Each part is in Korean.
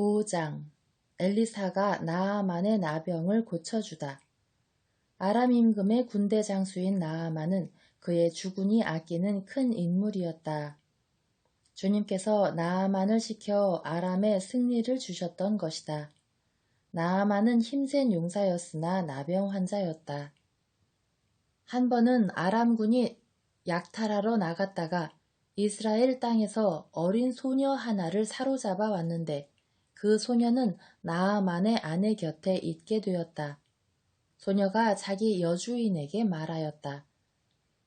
5장 엘리사가 나아만의 나병을 고쳐주다. 아람 임금의 군대 장수인 나아만은 그의 주군이 아끼는 큰 인물이었다. 주님께서 나아만을 시켜 아람에 승리를 주셨던 것이다. 나아만은 힘센 용사였으나 나병 환자였다. 한 번은 아람군이 약탈하러 나갔다가 이스라엘 땅에서 어린 소녀 하나를 사로잡아 왔는데 그 소녀는 나아만의 아내 곁에 있게 되었다. 소녀가 자기 여주인에게 말하였다.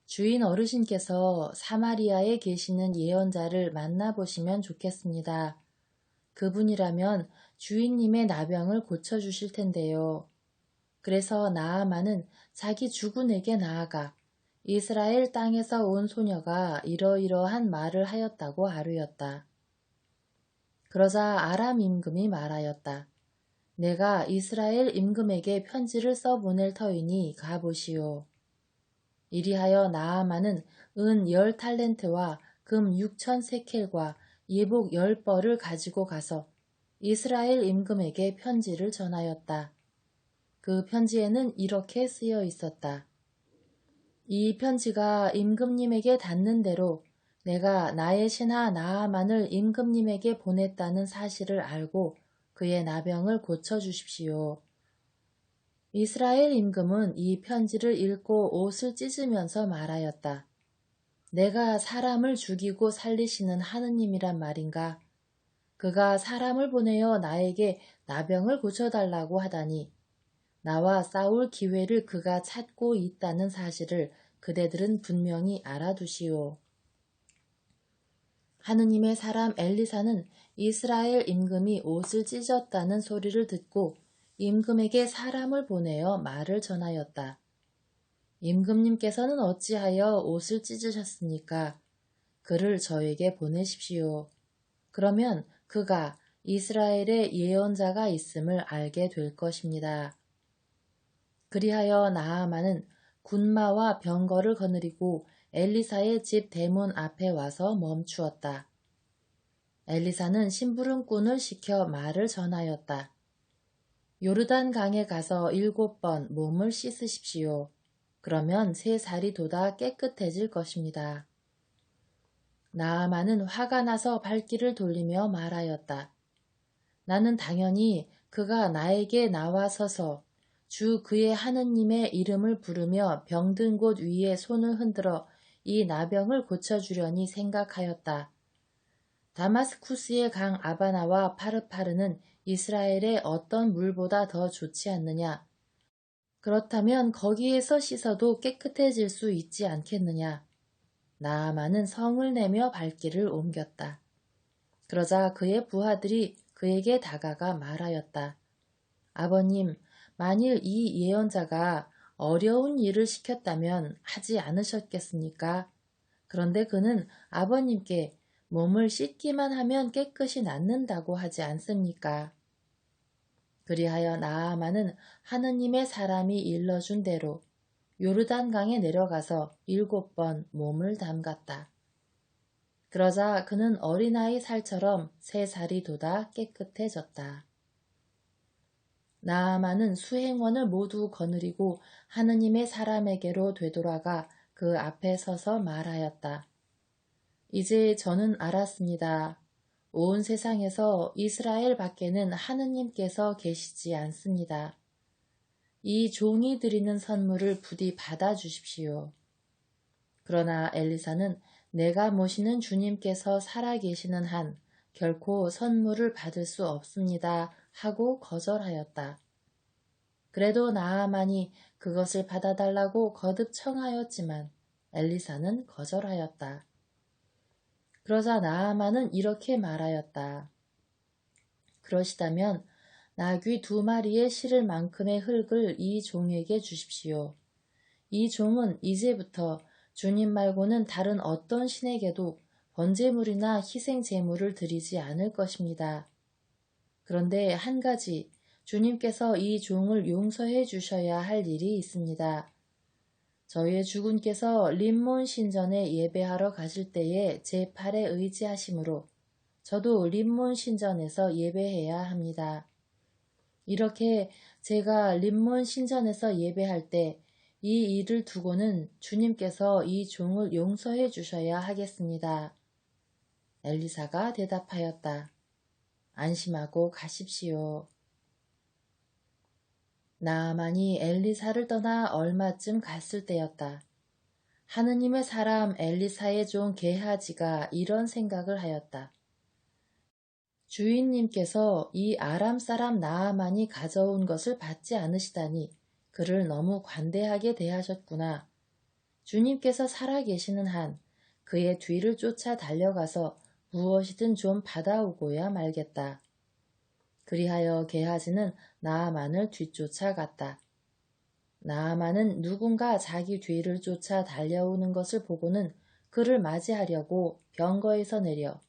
주인 어르신께서 사마리아에 계시는 예언자를 만나보시면 좋겠습니다. 그분이라면 주인님의 나병을 고쳐주실 텐데요. 그래서 나아만은 자기 주군에게 나아가 이스라엘 땅에서 온 소녀가 이러이러한 말을 하였다고 아뢰었다. 그러자 아람 임금이 말하였다. 내가 이스라엘 임금에게 편지를 써보낼 터이니 가보시오. 이리하여 나아만은 은 열 탈렌트와 금 육천 세켈과 예복 열 벌을 가지고 가서 이스라엘 임금에게 편지를 전하였다. 그 편지에는 이렇게 쓰여 있었다. 이 편지가 임금님에게 닿는 대로 내가 나의 신하 나아만을 임금님에게 보냈다는 사실을 알고 그의 나병을 고쳐주십시오. 이스라엘 임금은 이 편지를 읽고 옷을 찢으면서 말하였다. 내가 사람을 죽이고 살리시는 하느님이란 말인가? 그가 사람을 보내어 나에게 나병을 고쳐달라고 하다니 나와 싸울 기회를 그가 찾고 있다는 사실을 그대들은 분명히 알아두시오. 하느님의 사람 엘리사는 이스라엘 임금이 옷을 찢었다는 소리를 듣고 임금에게 사람을 보내어 말을 전하였다. 임금님께서는 어찌하여 옷을 찢으셨습니까? 그를 저에게 보내십시오. 그러면 그가 이스라엘의 예언자가 있음을 알게 될 것입니다. 그리하여 나아만은 군마와 병거를 거느리고 엘리사의 집 대문 앞에 와서 멈추었다. 엘리사는 심부름꾼을 시켜 말을 전하였다. 요르단 강에 가서 일곱 번 몸을 씻으십시오. 그러면 세 살이 돋아 깨끗해질 것입니다. 나아만은 화가 나서 발길을 돌리며 말하였다. 나는 당연히 그가 나에게 나와 서서 주 그의 하느님의 이름을 부르며 병든 곳 위에 손을 흔들어 이 나병을 고쳐주려니 생각하였다. 다마스쿠스의 강 아바나와 파르파르는 이스라엘의 어떤 물보다 더 좋지 않느냐? 그렇다면 거기에서 씻어도 깨끗해질 수 있지 않겠느냐? 나아만은 성을 내며 발길을 옮겼다. 그러자 그의 부하들이 그에게 다가가 말하였다. 아버님, 만일 이 예언자가 어려운 일을 시켰다면 하지 않으셨겠습니까? 그런데 그는 아버님께 몸을 씻기만 하면 깨끗이 낫는다고 하지 않습니까? 그리하여 나아만은 하느님의 사람이 일러준 대로 요르단강에 내려가서 일곱 번 몸을 담갔다. 그러자 그는 어린아이 살처럼 세 살이 돋아 깨끗해졌다. 나아만은 수행원을 모두 거느리고 하느님의 사람에게로 되돌아가 그 앞에 서서 말하였다. 이제 저는 알았습니다. 온 세상에서 이스라엘 밖에는 하느님께서 계시지 않습니다. 이 종이 드리는 선물을 부디 받아주십시오. 그러나 엘리사는 내가 모시는 주님께서 살아계시는 한 결코 선물을 받을 수 없습니다. 하고 거절하였다. 그래도 나아만이 그것을 받아달라고 거듭 청하였지만 엘리사는 거절하였다. 그러자 나아만은 이렇게 말하였다. 그러시다면 나귀 두 마리의 실을 만큼의 흙을 이 종에게 주십시오. 이 종은 이제부터 주님 말고는 다른 어떤 신에게도 번제물이나 희생 제물을 드리지 않을 것입니다. 그런데 한 가지 주님께서 이 종을 용서해 주셔야 할 일이 있습니다. 저희의 주군께서 림몬 신전에 예배하러 가실 때에 제 팔에 의지하심으로 저도 림몬 신전에서 예배해야 합니다. 이렇게 제가 림몬 신전에서 예배할 때 이 일을 두고는 주님께서 이 종을 용서해 주셔야 하겠습니다. 엘리사가 대답하였다. 안심하고 가십시오. 나아만이 엘리사를 떠나 얼마쯤 갔을 때였다. 하느님의 사람 엘리사의 종 게하지가 이런 생각을 하였다. 주인님께서 이 아람 사람 나아만이 가져온 것을 받지 않으시다니 그를 너무 관대하게 대하셨구나. 주님께서 살아계시는 한 그의 뒤를 쫓아 달려가서 무엇이든 좀 받아오고야 말겠다. 그리하여 게하지는 나아만을 뒤쫓아갔다. 나아만은 누군가 자기 뒤를 쫓아 달려오는 것을 보고는 그를 맞이하려고 병거에서 내려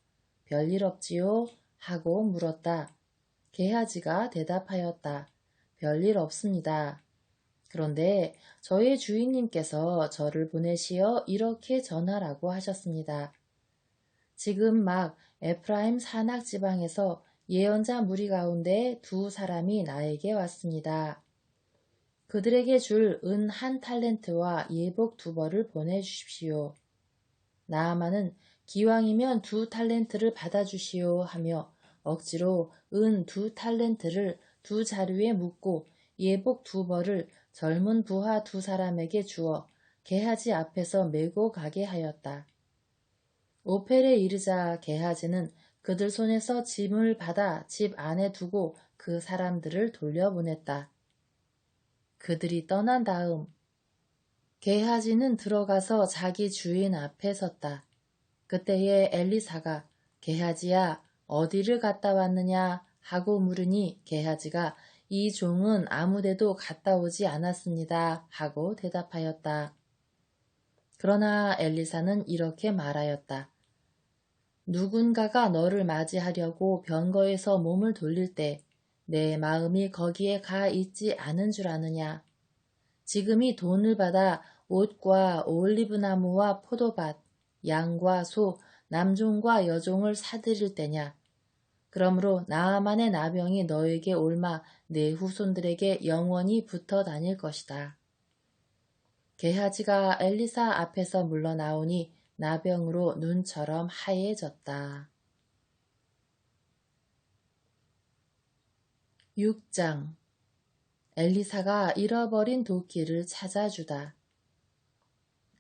별일 없지요? 하고 물었다. 개하지가 대답하였다. 별일 없습니다. 그런데 저의 주인님께서 저를 보내시어 이렇게 전하라고 하셨습니다. 지금 막 에프라임 산악 지방에서 예언자 무리 가운데 두 사람이 나에게 왔습니다. 그들에게 줄 은 한 탈렌트와 예복 두 벌을 보내주십시오. 나아만은 기왕이면 두 탈렌트를 받아주시오 하며 억지로 은 두 탈렌트를 두 자루에 묶고 예복 두 벌을 젊은 부하 두 사람에게 주어 게하지 앞에서 메고 가게 하였다. 오펠에 이르자 게하지는 그들 손에서 짐을 받아 집 안에 두고 그 사람들을 돌려보냈다. 그들이 떠난 다음 게하지는 들어가서 자기 주인 앞에 섰다. 그때에 엘리사가 게하지야 어디를 갔다 왔느냐 하고 물으니 게하지가 이 종은 아무데도 갔다 오지 않았습니다 하고 대답하였다. 그러나 엘리사는 이렇게 말하였다. 누군가가 너를 맞이하려고 병거에서 몸을 돌릴 때 내 마음이 거기에 가 있지 않은 줄 아느냐. 지금이 돈을 받아 옷과 올리브나무와 포도밭, 양과 소, 남종과 여종을 사들일 때냐. 그러므로 나아만의 나병이 너에게 올마 내 후손들에게 영원히 붙어 다닐 것이다. 게하지가 엘리사 앞에서 물러나오니 나병으로 눈처럼 하얘졌다. 6장 엘리사가 잃어버린 도끼를 찾아주다.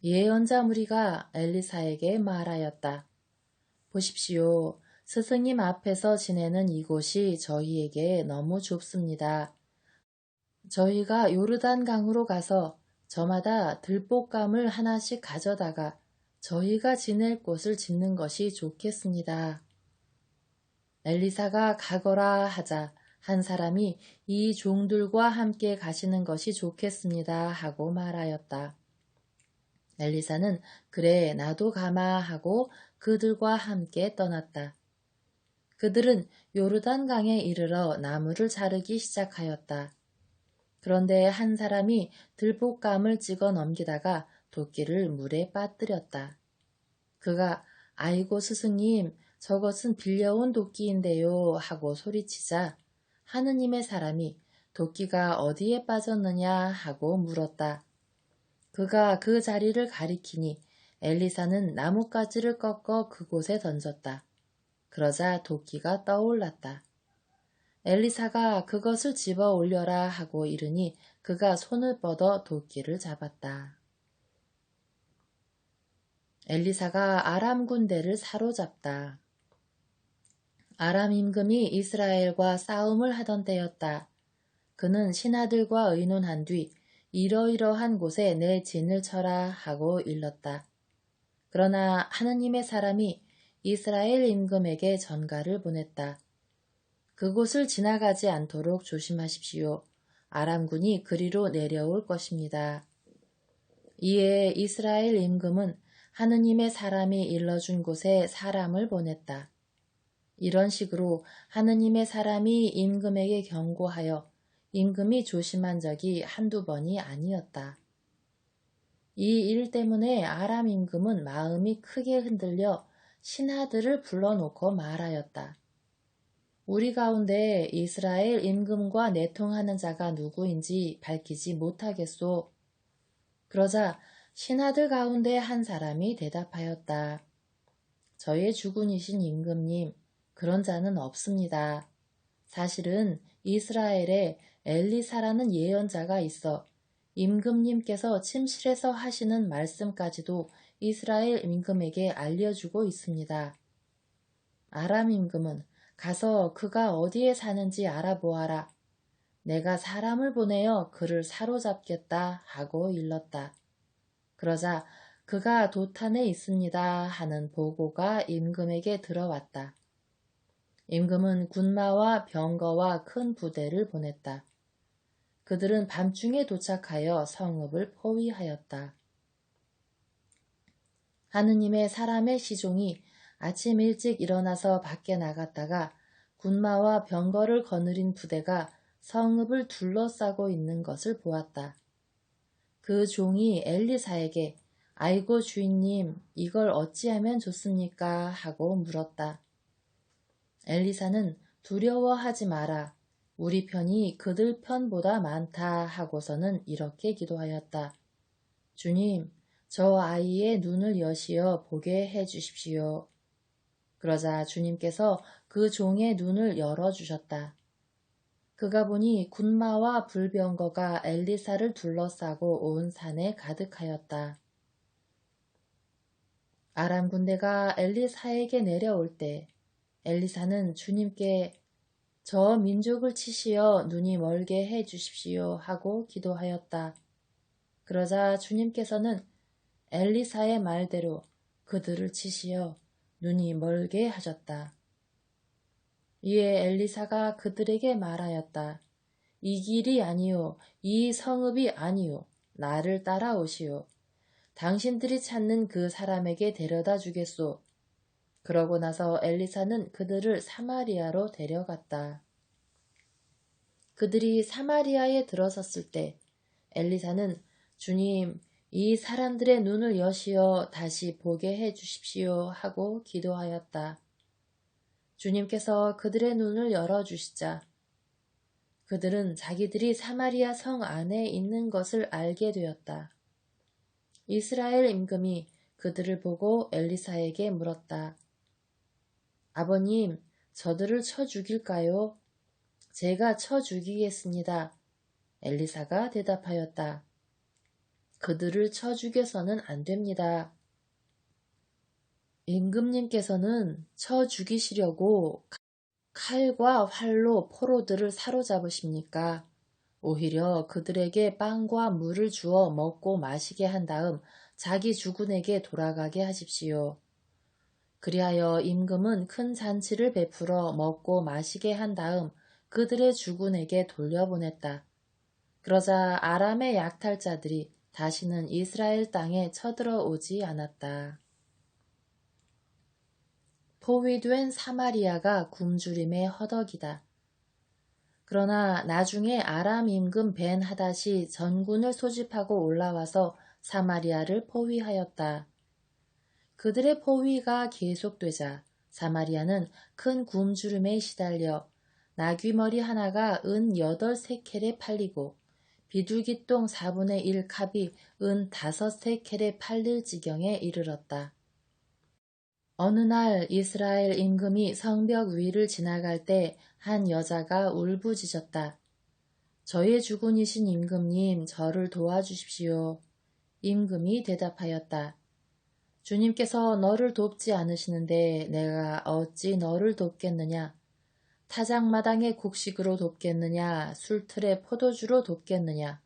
예언자 무리가 엘리사에게 말하였다. 보십시오. 스승님 앞에서 지내는 이곳이 저희에게 너무 좁습니다. 저희가 요르단 강으로 가서 저마다 들볶감을 하나씩 가져다가 저희가 지낼 곳을 짓는 것이 좋겠습니다. 엘리사가 가거라 하자 한 사람이 이 종들과 함께 가시는 것이 좋겠습니다 하고 말하였다. 엘리사는 그래 나도 가마 하고 그들과 함께 떠났다. 그들은 요르단 강에 이르러 나무를 자르기 시작하였다. 그런데 한 사람이 들볶감을 찍어 넘기다가 도끼를 물에 빠뜨렸다. 그가 아이고 스승님 저것은 빌려온 도끼인데요 하고 소리치자 하느님의 사람이 도끼가 어디에 빠졌느냐 하고 물었다. 그가 그 자리를 가리키니 엘리사는 나뭇가지를 꺾어 그곳에 던졌다. 그러자 도끼가 떠올랐다. 엘리사가 그것을 집어 올려라 하고 이르니 그가 손을 뻗어 도끼를 잡았다. 엘리사가 아람 군대를 사로잡다. 아람 임금이 이스라엘과 싸움을 하던 때였다. 그는 신하들과 의논한 뒤 이러이러한 곳에 내 진을 쳐라 하고 일렀다. 그러나 하느님의 사람이 이스라엘 임금에게 전가를 보냈다. 그곳을 지나가지 않도록 조심하십시오. 아람군이 그리로 내려올 것입니다. 이에 이스라엘 임금은 하느님의 사람이 일러준 곳에 사람을 보냈다. 이런 식으로 하느님의 사람이 임금에게 경고하여 임금이 조심한 적이 한두 번이 아니었다. 이 일 때문에 아람 임금은 마음이 크게 흔들려 신하들을 불러놓고 말하였다. 우리 가운데 이스라엘 임금과 내통하는 자가 누구인지 밝히지 못하겠소. 그러자 신하들 가운데 한 사람이 대답하였다. 저의 주군이신 임금님, 그런 자는 없습니다. 사실은 이스라엘에 엘리사라는 예언자가 있어 임금님께서 침실에서 하시는 말씀까지도 이스라엘 임금에게 알려주고 있습니다. 아람 임금은 가서 그가 어디에 사는지 알아보아라. 내가 사람을 보내어 그를 사로잡겠다 하고 일렀다. 그러자 그가 도탄에 있습니다 하는 보고가 임금에게 들어왔다. 임금은 군마와 병거와 큰 부대를 보냈다. 그들은 밤중에 도착하여 성읍을 포위하였다. 하느님의 사람의 시종이 아침 일찍 일어나서 밖에 나갔다가 군마와 병거를 거느린 부대가 성읍을 둘러싸고 있는 것을 보았다. 그 종이 엘리사에게 아이고 주인님 이걸 어찌하면 좋습니까? 하고 물었다. 엘리사는 두려워하지 마라. 우리 편이 그들 편보다 많다 하고서는 이렇게 기도하였다. 주님, 저 아이의 눈을 여시어 보게 해 주십시오. 그러자 주님께서 그 종의 눈을 열어 주셨다. 그가 보니 군마와 불병거가 엘리사를 둘러싸고 온 산에 가득하였다. 아람 군대가 엘리사에게 내려올 때 엘리사는 주님께 저 민족을 치시어 눈이 멀게 해 주십시오 하고 기도하였다. 그러자 주님께서는 엘리사의 말대로 그들을 치시어 눈이 멀게 하셨다. 이에 엘리사가 그들에게 말하였다. 이 길이 아니요, 이 성읍이 아니요, 나를 따라오시오. 당신들이 찾는 그 사람에게 데려다 주겠소. 그러고 나서 엘리사는 그들을 사마리아로 데려갔다. 그들이 사마리아에 들어섰을 때 엘리사는 주님, 이 사람들의 눈을 여시어 다시 보게 해 주십시오 하고 기도하였다. 주님께서 그들의 눈을 열어주시자 그들은 자기들이 사마리아 성 안에 있는 것을 알게 되었다. 이스라엘 임금이 그들을 보고 엘리사에게 물었다. 아버님, 저들을 쳐 죽일까요? 제가 쳐 죽이겠습니다. 엘리사가 대답하였다. 그들을 쳐 죽여서는 안 됩니다. 임금님께서는 쳐 죽이시려고 칼과 활로 포로들을 사로잡으십니까? 오히려 그들에게 빵과 물을 주어 먹고 마시게 한 다음 자기 주군에게 돌아가게 하십시오. 그리하여 임금은 큰 잔치를 베풀어 먹고 마시게 한 다음 그들의 주군에게 돌려보냈다. 그러자 아람의 약탈자들이 다시는 이스라엘 땅에 쳐들어오지 않았다. 포위된 사마리아가 굶주림의 허덕이다. 그러나 나중에 아람 임금 벤 하닷이 전군을 소집하고 올라와서 사마리아를 포위하였다. 그들의 포위가 계속되자 사마리아는 큰 굶주림에 시달려 나귀머리 하나가 은 여덟 세켈에 팔리고 비둘기똥 4분의 1 컵이 은 다섯 세켈에 팔릴 지경에 이르렀다. 어느 날 이스라엘 임금이 성벽 위를 지나갈 때 한 여자가 울부짖었다. 저의 주군이신 임금님, 저를 도와주십시오. 임금이 대답하였다. 주님께서 너를 돕지 않으시는데 내가 어찌 너를 돕겠느냐? 타작마당의 곡식으로 돕겠느냐, 술틀의 포도주로 돕겠느냐.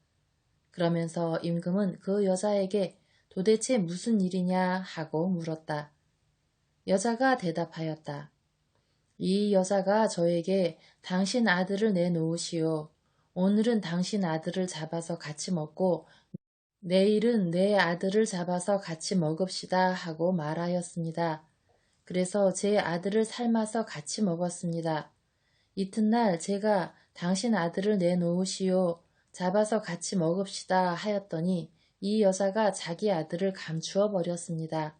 그러면서 임금은 그 여자에게 도대체 무슨 일이냐 하고 물었다. 여자가 대답하였다. 이 여자가 저에게 당신 아들을 내놓으시오. 오늘은 당신 아들을 잡아서 같이 먹고 내일은 내 아들을 잡아서 같이 먹읍시다 하고 말하였습니다. 그래서 제 아들을 삶아서 같이 먹었습니다. 이튿날 제가 당신 아들을 내놓으시오. 잡아서 같이 먹읍시다 하였더니 이 여자가 자기 아들을 감추어 버렸습니다.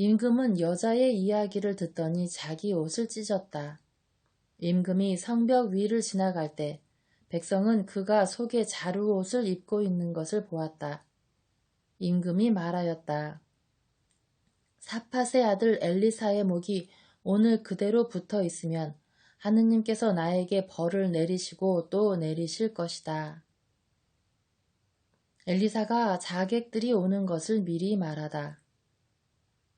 임금은 여자의 이야기를 듣더니 자기 옷을 찢었다. 임금이 성벽 위를 지나갈 때 백성은 그가 속에 자루 옷을 입고 있는 것을 보았다. 임금이 말하였다. 사팟의 아들 엘리사의 목이 오늘 그대로 붙어 있으면 하느님께서 나에게 벌을 내리시고 또 내리실 것이다. 엘리사가 자객들이 오는 것을 미리 말하다.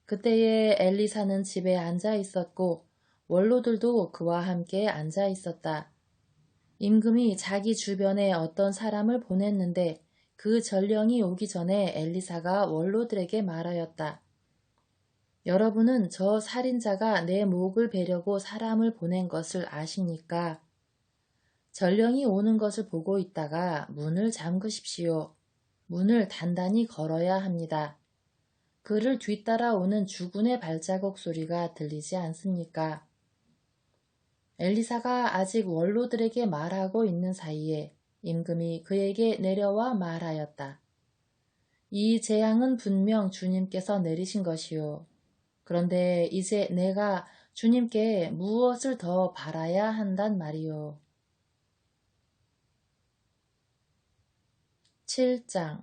그때에 엘리사는 집에 앉아 있었고 원로들도 그와 함께 앉아 있었다. 임금이 자기 주변에 어떤 사람을 보냈는데 그 전령이 오기 전에 엘리사가 원로들에게 말하였다. 여러분은 저 살인자가 내 목을 베려고 사람을 보낸 것을 아십니까? 전령이 오는 것을 보고 있다가 문을 잠그십시오. 문을 단단히 걸어야 합니다. 그를 뒤따라 오는 주군의 발자국 소리가 들리지 않습니까? 엘리사가 아직 원로들에게 말하고 있는 사이에 임금이 그에게 내려와 말하였다. 이 재앙은 분명 주님께서 내리신 것이요. 그런데 이제 내가 주님께 무엇을 더 바라야 한단 말이요. 7장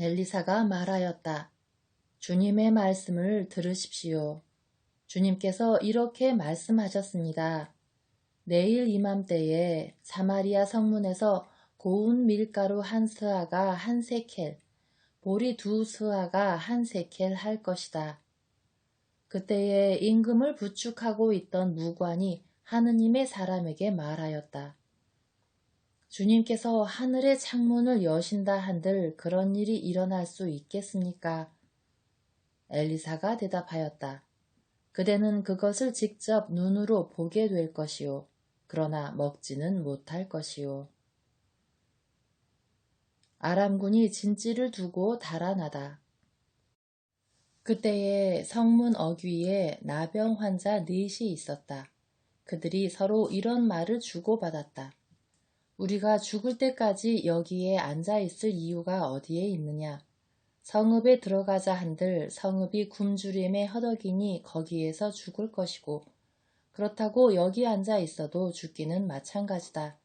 엘리사가 말하였다. 주님의 말씀을 들으십시오. 주님께서 이렇게 말씀하셨습니다. 내일 이맘때에 사마리아 성문에서 고운 밀가루 한 스아가 한 세켈, 보리 두 스아가 한 세켈 할 것이다. 그때에 임금을 부축하고 있던 무관이 하느님의 사람에게 말하였다. 주님께서 하늘의 창문을 여신다 한들 그런 일이 일어날 수 있겠습니까? 엘리사가 대답하였다. 그대는 그것을 직접 눈으로 보게 될 것이요. 그러나 먹지는 못할 것이요. 아람군이 진지를 두고 달아나다. 그때에 성문 어귀에 나병 환자 넷이 있었다. 그들이 서로 이런 말을 주고받았다. 우리가 죽을 때까지 여기에 앉아 있을 이유가 어디에 있느냐? 성읍에 들어가자 한들 성읍이 굶주림에 허덕이니 거기에서 죽을 것이고 그렇다고 여기 앉아 있어도 죽기는 마찬가지다.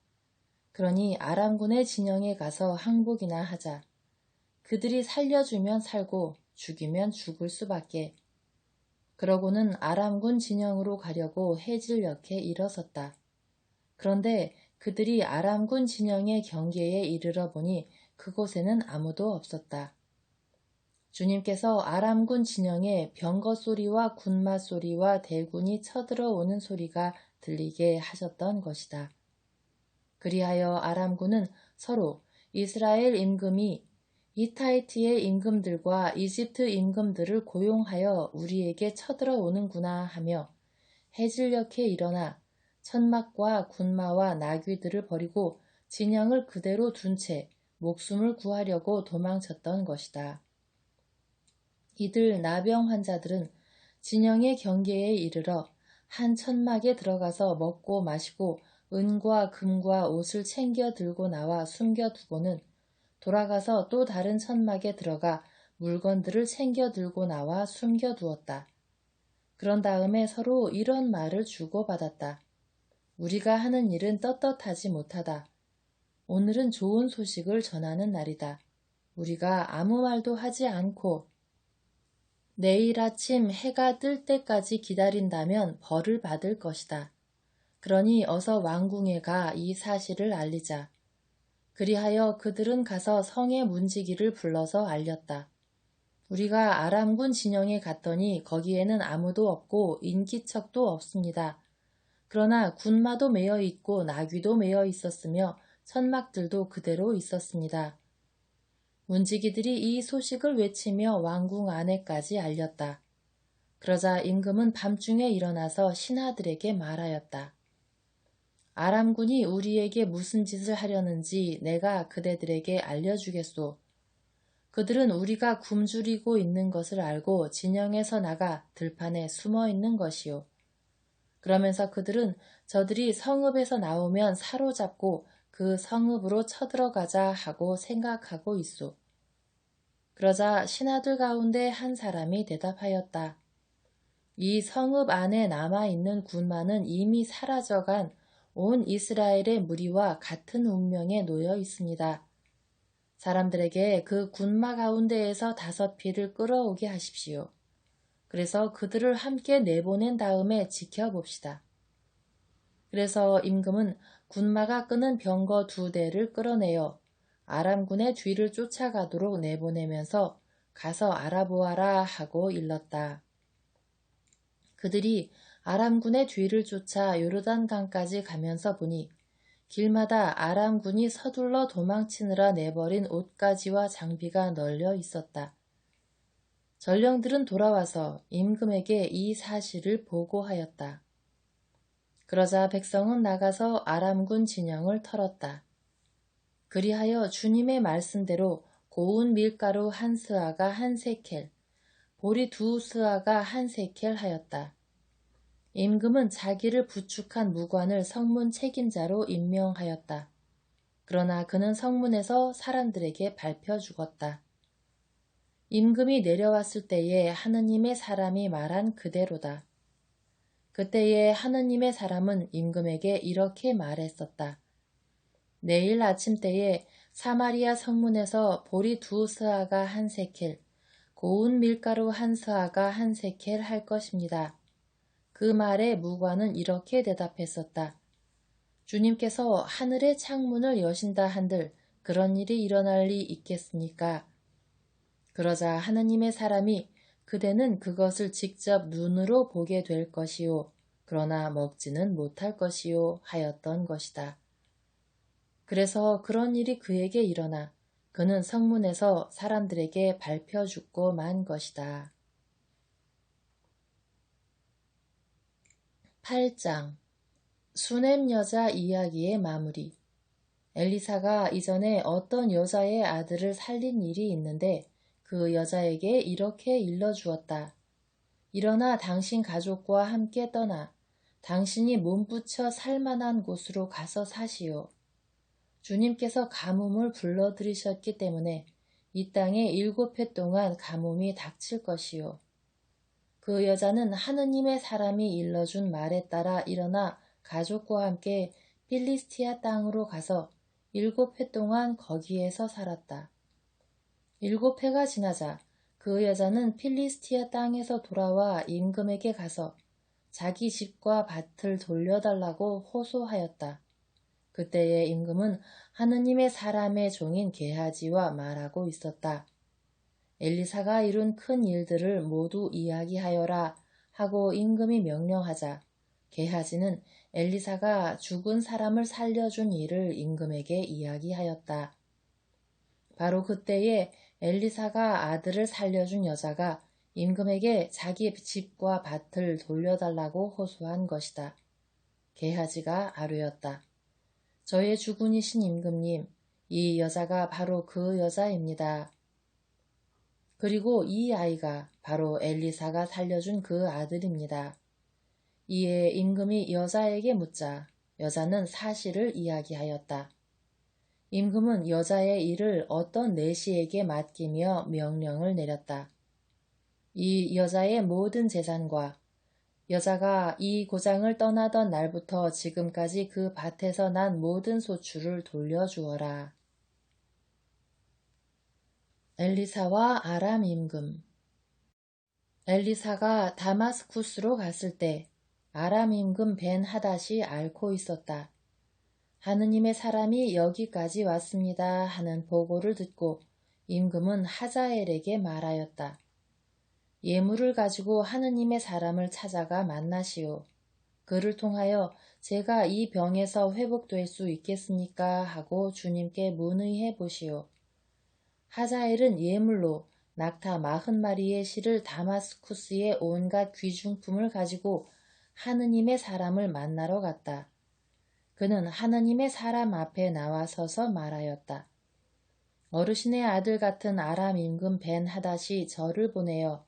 그러니 아람군의 진영에 가서 항복이나 하자. 그들이 살려주면 살고 죽이면 죽을 수밖에. 그러고는 아람군 진영으로 가려고 해질녘에 일어섰다. 그런데 그들이 아람군 진영의 경계에 이르러 보니 그곳에는 아무도 없었다. 주님께서 아람군 진영에 병거 소리와 군마 소리와 대군이 쳐들어오는 소리가 들리게 하셨던 것이다. 그리하여 아람군은 서로 이스라엘 임금이 이타이트의 임금들과 이집트 임금들을 고용하여 우리에게 쳐들어오는구나 하며 해질녘에 일어나 천막과 군마와 나귀들을 버리고 진영을 그대로 둔 채 목숨을 구하려고 도망쳤던 것이다. 이들 나병 환자들은 진영의 경계에 이르러 한 천막에 들어가서 먹고 마시고 은과 금과 옷을 챙겨 들고 나와 숨겨두고는 돌아가서 또 다른 천막에 들어가 물건들을 챙겨 들고 나와 숨겨두었다. 그런 다음에 서로 이런 말을 주고받았다. 우리가 하는 일은 떳떳하지 못하다. 오늘은 좋은 소식을 전하는 날이다. 우리가 아무 말도 하지 않고 내일 아침 해가 뜰 때까지 기다린다면 벌을 받을 것이다. 그러니 어서 왕궁에 가 이 사실을 알리자. 그리하여 그들은 가서 성의 문지기를 불러서 알렸다. 우리가 아람군 진영에 갔더니 거기에는 아무도 없고 인기척도 없습니다. 그러나 군마도 매여 있고 나귀도 매여 있었으며 천막들도 그대로 있었습니다. 문지기들이 이 소식을 외치며 왕궁 안에까지 알렸다. 그러자 임금은 밤중에 일어나서 신하들에게 말하였다. 아람군이 우리에게 무슨 짓을 하려는지 내가 그대들에게 알려주겠소. 그들은 우리가 굶주리고 있는 것을 알고 진영에서 나가 들판에 숨어 있는 것이요. 그러면서 그들은 저들이 성읍에서 나오면 사로잡고 그 성읍으로 쳐들어가자 하고 생각하고 있소. 그러자 신하들 가운데 한 사람이 대답하였다. 이 성읍 안에 남아있는 군마는 이미 사라져간 온 이스라엘의 무리와 같은 운명에 놓여 있습니다. 사람들에게 그 군마 가운데에서 다섯 피를 끌어오게 하십시오. 그래서 그들을 함께 내보낸 다음에 지켜봅시다. 그래서 임금은 군마가 끄는 병거 두 대를 끌어내어 아람군의 뒤를 쫓아가도록 내보내면서 가서 알아보아라 하고 일렀다. 그들이 아람군의 뒤를 쫓아 요르단강까지 가면서 보니 길마다 아람군이 서둘러 도망치느라 내버린 옷가지와 장비가 널려 있었다. 전령들은 돌아와서 임금에게 이 사실을 보고하였다. 그러자 백성은 나가서 아람군 진영을 털었다. 그리하여 주님의 말씀대로 고운 밀가루 한 스아가 한 세켈, 보리 두 스아가 한 세켈 하였다. 임금은 자기를 부축한 무관을 성문 책임자로 임명하였다. 그러나 그는 성문에서 사람들에게 발표 죽었다. 임금이 내려왔을 때에 하느님의 사람이 말한 그대로다. 그때에 하느님의 사람은 임금에게 이렇게 말했었다. 내일 아침 때에 사마리아 성문에서 보리 두 스아가 한 세켈, 고운 밀가루 한 스아가 한 세켈 할 것입니다. 그 말에 무관은 이렇게 대답했었다. 주님께서 하늘의 창문을 여신다 한들 그런 일이 일어날 리 있겠습니까? 그러자 하느님의 사람이 그대는 그것을 직접 눈으로 보게 될 것이요. 그러나 먹지는 못할 것이요. 하였던 것이다. 그래서 그런 일이 그에게 일어나 그는 성문에서 사람들에게 발표 죽고 만 것이다. 8장 수넴 여자 이야기의 마무리 엘리사가 이전에 어떤 여자의 아들을 살린 일이 있는데 그 여자에게 이렇게 일러주었다. 일어나 당신 가족과 함께 떠나 당신이 몸붙여 살만한 곳으로 가서 사시오. 주님께서 가뭄을 불러들이셨기 때문에 이 땅에 일곱 해 동안 가뭄이 닥칠 것이요. 그 여자는 하느님의 사람이 일러준 말에 따라 일어나 가족과 함께 필리스티아 땅으로 가서 일곱 해 동안 거기에서 살았다. 일곱 해가 지나자 그 여자는 필리스티아 땅에서 돌아와 임금에게 가서 자기 집과 밭을 돌려달라고 호소하였다. 그때의 임금은 하느님의 사람의 종인 게하지와 말하고 있었다. 엘리사가 이룬 큰 일들을 모두 이야기하여라 하고 임금이 명령하자 게하지는 엘리사가 죽은 사람을 살려준 일을 임금에게 이야기하였다. 바로 그때에 엘리사가 아들을 살려준 여자가 임금에게 자기 집과 밭을 돌려달라고 호소한 것이다. 게하지가 아뢰었다. 저의 주군이신 임금님, 이 여자가 바로 그 여자입니다. 그리고 이 아이가 바로 엘리사가 살려준 그 아들입니다. 이에 임금이 여자에게 묻자 여자는 사실을 이야기하였다. 임금은 여자의 일을 어떤 내시에게 맡기며 명령을 내렸다. 이 여자의 모든 재산과 여자가 이 고장을 떠나던 날부터 지금까지 그 밭에서 난 모든 소출을 돌려주어라. 엘리사와 아람 임금 엘리사가 다마스쿠스로 갔을 때 아람 임금 벤 하닷이 앓고 있었다. 하느님의 사람이 여기까지 왔습니다 하는 보고를 듣고 임금은 하자엘에게 말하였다. 예물을 가지고 하느님의 사람을 찾아가 만나시오. 그를 통하여 제가 이 병에서 회복될 수 있겠습니까? 하고 주님께 문의해 보시오. 하자엘은 예물로 낙타 마흔 마리의 실을 다마스쿠스의 온갖 귀중품을 가지고 하느님의 사람을 만나러 갔다. 그는 하느님의 사람 앞에 나와 서서 말하였다. 어르신의 아들 같은 아람 임금 벤 하닷이 저를 보내어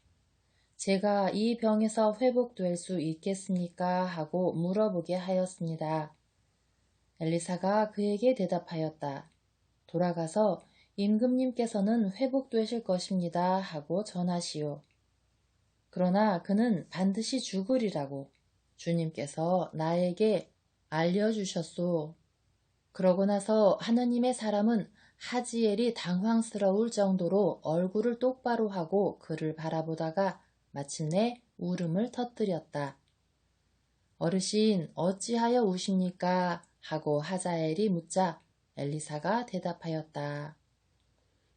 제가 이 병에서 회복될 수 있겠습니까? 하고 물어보게 하였습니다. 엘리사가 그에게 대답하였다. 돌아가서 임금님께서는 회복되실 것입니다 하고 전하시오. 그러나 그는 반드시 죽으리라고 주님께서 나에게 알려주셨소. 그러고 나서 하느님의 사람은 하지엘이 당황스러울 정도로 얼굴을 똑바로 하고 그를 바라보다가 마침내 울음을 터뜨렸다. 어르신 어찌하여 우십니까? 하고 하자엘이 묻자 엘리사가 대답하였다.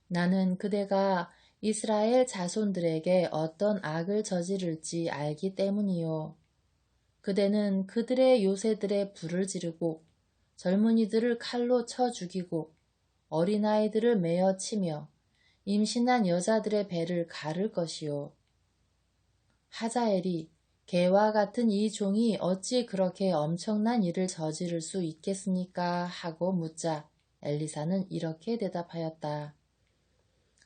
나는 그대가 이스라엘 자손들에게 어떤 악을 저지를지 알기 때문이요. 그대는 그들의 요새들의 불을 지르고 젊은이들을 칼로 쳐 죽이고 어린아이들을 매어 치며 임신한 여자들의 배를 가를 것이요. 하자엘이 개와 같은 이 종이 어찌 그렇게 엄청난 일을 저지를 수 있겠습니까? 하고 묻자 엘리사는 이렇게 대답하였다.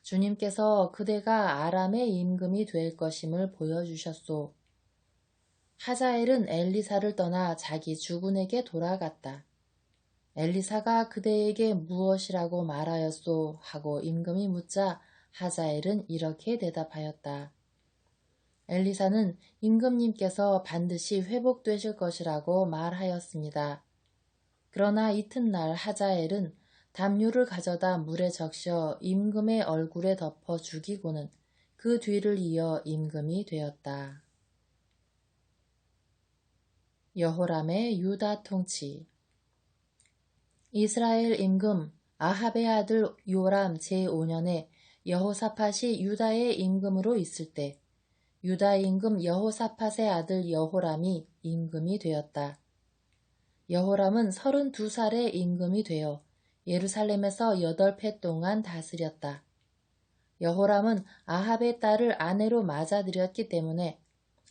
주님께서 그대가 아람의 임금이 될 것임을 보여주셨소. 하자엘은 엘리사를 떠나 자기 주군에게 돌아갔다. 엘리사가 그대에게 무엇이라고 말하였소? 하고 임금이 묻자 하자엘은 이렇게 대답하였다. 엘리사는 임금님께서 반드시 회복되실 것이라고 말하였습니다. 그러나 이튿날 하자엘은 담요를 가져다 물에 적셔 임금의 얼굴에 덮어 죽이고는 그 뒤를 이어 임금이 되었다. 여호람의 유다 통치 이스라엘 임금 아합의 아들 요람 제5년에 여호사팟이 유다의 임금으로 있을 때 유다 임금 여호사팟의 아들 여호람이 임금이 되었다. 여호람은 32살의 임금이 되어 예루살렘에서 8해 동안 다스렸다. 여호람은 아합의 딸을 아내로 맞아들였기 때문에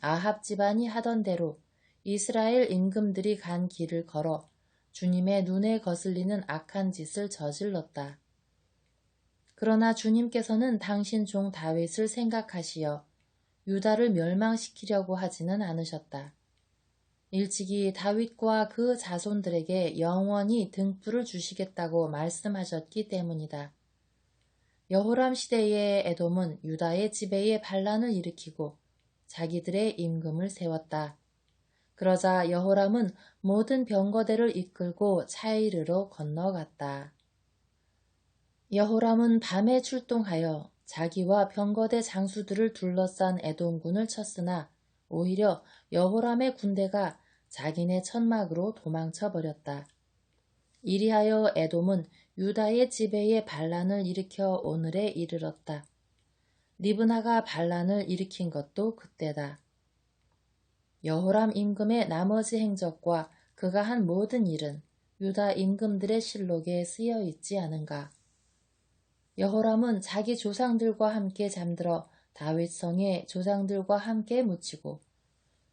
아합 집안이 하던 대로 이스라엘 임금들이 간 길을 걸어 주님의 눈에 거슬리는 악한 짓을 저질렀다. 그러나 주님께서는 당신 종 다윗을 생각하시어 유다를 멸망시키려고 하지는 않으셨다. 일찍이 다윗과 그 자손들에게 영원히 등불을 주시겠다고 말씀하셨기 때문이다. 여호람 시대의 에돔은 유다의 지배에 반란을 일으키고 자기들의 임금을 세웠다. 그러자 여호람은 모든 병거대를 이끌고 차이르로 건너갔다. 여호람은 밤에 출동하여 자기와 병거대 장수들을 둘러싼 에돔군을 쳤으나 오히려 여호람의 군대가 자기네 천막으로 도망쳐 버렸다. 이리하여 에돔은 유다의 지배에 반란을 일으켜 오늘에 이르렀다. 리브나가 반란을 일으킨 것도 그때다. 여호람 임금의 나머지 행적과 그가 한 모든 일은 유다 임금들의 실록에 쓰여 있지 않은가. 여호람은 자기 조상들과 함께 잠들어 다윗성에 조상들과 함께 묻히고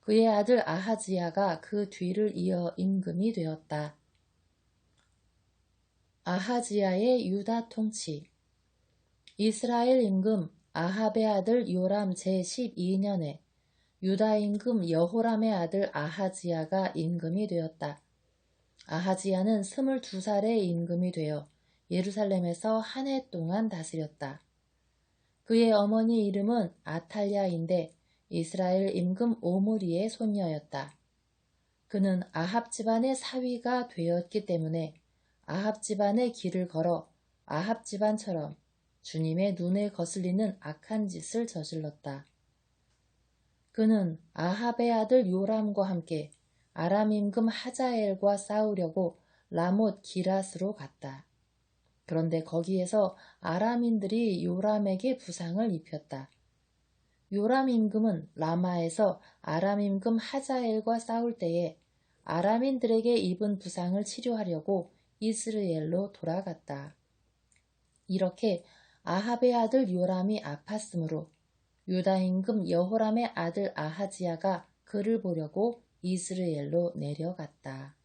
그의 아들 아하지야가 그 뒤를 이어 임금이 되었다. 아하지야의 유다 통치 이스라엘 임금 아합의 아들 요람 제12년에 유다 임금 여호람의 아들 아하지야가 임금이 되었다. 아하지야는 22살의 임금이 되어 예루살렘에서 한 해 동안 다스렸다. 그의 어머니 이름은 아탈야인데 이스라엘 임금 오므리의 손녀였다. 그는 아합 집안의 사위가 되었기 때문에 아합 집안의 길을 걸어 아합 집안처럼 주님의 눈에 거슬리는 악한 짓을 저질렀다. 그는 아합의 아들 요람과 함께 아람 임금 하자엘과 싸우려고 라못 기라스로 갔다. 그런데 거기에서 아람인들이 요람에게 부상을 입혔다. 요람 임금은 라마에서 아람 임금 하자엘과 싸울 때에 아람인들에게 입은 부상을 치료하려고 이스르엘로 돌아갔다. 이렇게 아합의 아들 요람이 아팠으므로 유다 임금 여호람의 아들 아하지야가 그를 보려고 이스라엘로 내려갔다.